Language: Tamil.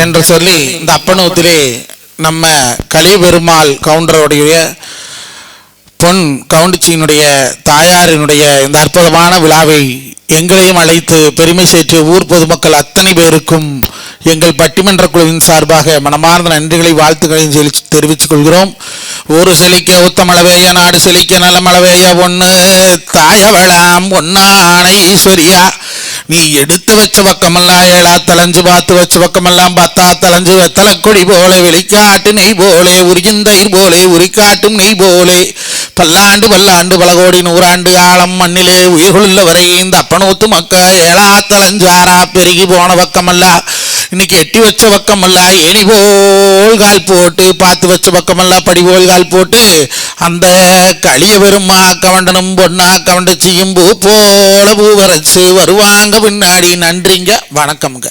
என்று சொல்லி இந்த அப்பனூத்திலே நம்ம கலிபெருமாள் கவுண்டருடைய பொன் கவுண்டிச்சியினுடைய தாயாரினுடைய இந்த அற்புதமான விழாவை எங்களையும் அழைத்து பெருமை சேர்த்திய ஊர் பொதுமக்கள் அத்தனை பேருக்கும் எங்கள் பட்டிமன்ற குழுவின் சார்பாக மனமார்ந்த நன்றிகளை வாழ்த்துக்களையும் தெரிவித்துக் கொள்கிறோம். ஒரு சிலைக்க உத்தமளவேய நாடு செழிக்க நலமளவேய ஒன்று தாயவளாம் ஒன்னானைஸ்வரியா நீ எடுத்து வச்ச பக்கமெல்லாம் ஏழா தலைஞ்சு பார்த்து வச்ச பக்கமெல்லாம் பத்தா தலைஞ்சு வெத்தலை கொடி போல வெளிக்காட்டு நெய் போலே உரிகின்ற போலே உரிக்காட்டும் நெய் போலே. பல்லாண்டு பல்லாண்டு பல கோடி நூறாண்டு ஆழம் மண்ணிலே உயிர்களுள்ள வரை இந்த அப்பனூத்து மக்கள் ஏழாத்தல் பெருகி போன பக்கமல்ல. இன்னைக்கு எட்டி வச்ச பக்கமல்ல. எலி போல் கால் போட்டு பார்த்து வச்ச பக்கமல்ல. படிபோல் கால் போட்டு அந்த களிய பெருமா கவண்டனும் பொண்ணா கவண்டச்சியும் பூ போல பூ வரைச்சு வருவாங்க பின்னாடி. நன்றிங்க. வணக்கம்ங்க.